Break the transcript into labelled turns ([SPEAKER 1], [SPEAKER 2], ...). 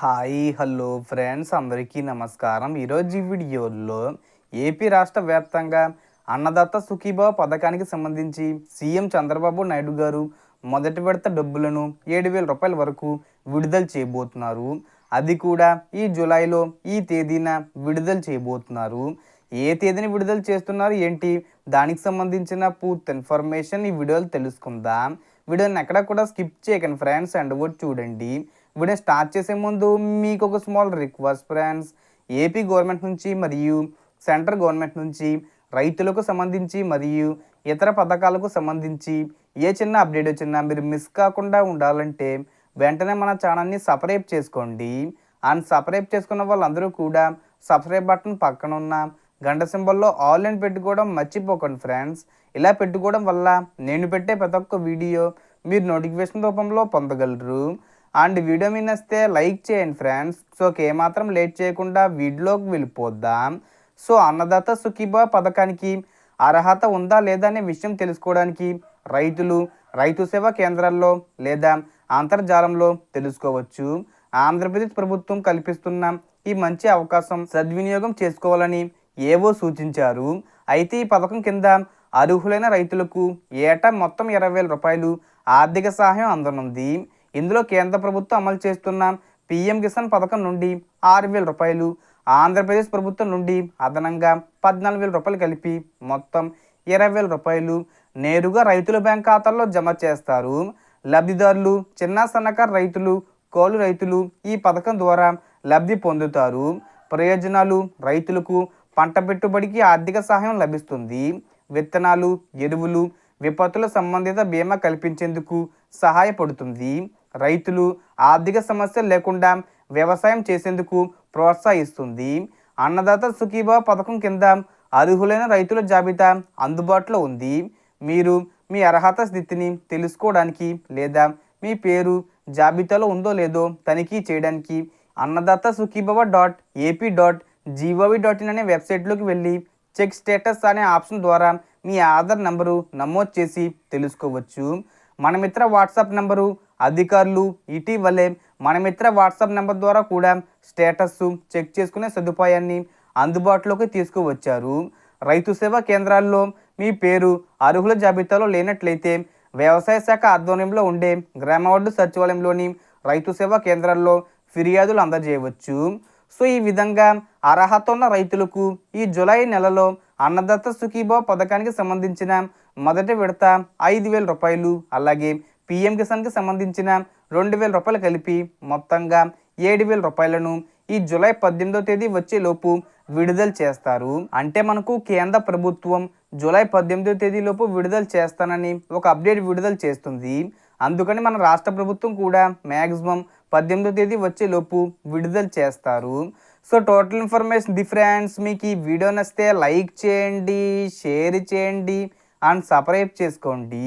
[SPEAKER 1] Hi hello friends అందరికీ నమస్కారం. ఈరోజు ఈ వీడియోలో ఏపీ రాష్ట్ర వ్యాప్తంగా అన్నదాత సుఖీభావ పథకానికి సంబంధించి సీఎం చంద్రబాబు నాయుడు గారు మొదటి విడత డబ్బులను ఏడు వేల రూపాయల వరకు విడుదల చేయబోతున్నారు. అది కూడా ఈ జూలైలో ఈ తేదీన విడుదల చేయబోతున్నారు. ఏ తేదీని విడుదల చేస్తున్నారు ఏంటి? దానికి సంబంధించిన పూర్తి ఇన్ఫర్మేషన్ ఈ వీడియోలో తెలుసుకుందాం. వీడియోని ఎక్కడ కూడా స్కిప్ చేయకండి ఫ్రెండ్స్ అండ్ కూడా చూడండి. వీడియో స్టార్ట్ చేసే ముందు మీకు ఒక small request friends AP government నుంచి మరియు సెంట్రల్ గవర్నమెంట్ నుంచి రైతులకు సంబంధించి మరియు ఇతర పథకాలకు సంబంధించి ఏ చిన్న అప్డేట్ వచ్చినా మీరు మిస్ కాకుండా ఉండాలంటే వెంటనే మన ఛానల్ని సబ్స్క్రైబ్ చేసుకోండి. అండ్ సబ్స్క్రైబ్ చేసుకున్న వాళ్ళందరూ కూడా సబ్స్క్రైబ్ బటన్ పక్కన ఉన్న గంట సింబల్లో ఆల్ అని పెట్టుకోవడం మర్చిపోకండి ఫ్రెండ్స్ ఇలా పెట్టుకోవడం వల్ల నేను పెట్టే ప్రతి ఒక్క వీడియో మీరు నోటిఫికేషన్ రూపంలో పొందగలరు. అండ్ వీడియో మీద వస్తే లైక్ చేయండి ఫ్రెండ్స్. సో ఏమాత్రం లేట్ చేయకుండా వీడియోకి వెళ్ళిపోద్దాం సో అన్నదాత సుఖీభా పథకానికి అర్హత ఉందా లేదా అనే విషయం తెలుసుకోవడానికి రైతులు రైతు సేవా కేంద్రాల్లో లేదా అంతర్జాలంలో తెలుసుకోవచ్చు. ఆంధ్రప్రదేశ్ ప్రభుత్వం కల్పిస్తున్న ఈ మంచి అవకాశం సద్వినియోగం చేసుకోవాలని ఏవో సూచించారు. అయితే ఈ పథకం కింద అర్హులైన రైతులకు ఏటా మొత్తం ఇరవై వేల రూపాయలు ఆర్థిక సహాయం అందనుంది. ఇందులో కేంద్ర ప్రభుత్వం అమలు చేస్తున్న పీఎం కిసాన్ పథకం నుండి ఆరు వేల రూపాయలు ఆంధ్రప్రదేశ్ ప్రభుత్వం నుండి అదనంగా పద్నాలుగు వేల రూపాయలు కలిపి మొత్తం ఇరవై వేల రూపాయలు నేరుగా రైతుల బ్యాంక్ ఖాతాల్లో జమ చేస్తారు. లబ్ధిదారులు చిన్న సన్నకారు రైతులు కోలు రైతులు ఈ పథకం ద్వారా లబ్ధి పొందుతారు. ప్రయోజనాలు రైతులకు పంట పెట్టుబడికి ఆర్థిక సహాయం లభిస్తుంది. విత్తనాలు ఎరువులు విపత్తుల సంబంధిత బీమా కల్పించేందుకు సహాయపడుతుంది. రైతులు ఆర్థిక సమస్యలు లేకుండా వ్యవసాయం చేసేందుకు ప్రోత్సహిస్తుంది. అన్నదాత సుఖీభావ పథకం కింద అర్హులైన రైతుల జాబితా అందుబాటులో ఉంది. మీరు మీ అర్హత స్థితిని తెలుసుకోవడానికి లేదా మీ పేరు జాబితాలో ఉందో లేదో తనిఖీ చేయడానికి Annadata Sukhibhava dot AP dot GOV dot in అనే వెబ్సైట్లోకి వెళ్ళి చెక్ స్టేటస్ అనే ఆప్షన్ ద్వారా మీ ఆధార్ నంబరు నమోదు చేసి తెలుసుకోవచ్చు. మన మిత్ర వాట్సాప్ నంబరు అధికారులు ఇటీవలే మన మిత్ర వాట్సాప్ నెంబర్ ద్వారా కూడా స్టేటస్ చెక్ చేసుకునే సదుపాయాన్ని అందుబాటులోకి తీసుకువచ్చారు. రైతు సేవా కేంద్రాల్లో మీ పేరు అర్హుల జాబితాలో లేనట్లయితే వ్యవసాయ శాఖ ఆధ్వర్యంలో ఉండే గ్రామవార్డు సచివాలయంలోని రైతు సేవా కేంద్రాల్లో ఫిర్యాదులు అందజేయవచ్చు. సో ఈ విధంగా అర్హత ఉన్న రైతులకు ఈ జులై నెలలో అన్నదత్త సుఖీభావ పథకానికి సంబంధించిన మొదటి విడత ఐదు వేల రూపాయలు అలాగే పిఎం కిసాన్కి సంబంధించిన రెండు వేల రూపాయలు కలిపి మొత్తంగా ఏడు వేల రూపాయలను ఈ జూలై పద్దెనిమిదో తేదీ వచ్చేలోపు విడుదల చేస్తారు. అంటే మనకు కేంద్ర ప్రభుత్వం జూలై పద్దెనిమిదో తేదీలోపు విడుదల చేస్తానని ఒక అప్డేట్ విడుదల చేస్తుంది. అందుకని మన రాష్ట్ర ప్రభుత్వం కూడా మ్యాక్సిమం పద్దెనిమిదో తేదీ వచ్చేలోపు విడుదల చేస్తారు. సో టోటల్ ఇన్ఫర్మేషన్ డిఫరెన్స్ మీకు ఈ వీడియో నచ్చితే లైక్ చేయండి షేర్ చేయండి అండ్ సబ్స్క్రైబ్ చేసుకోండి.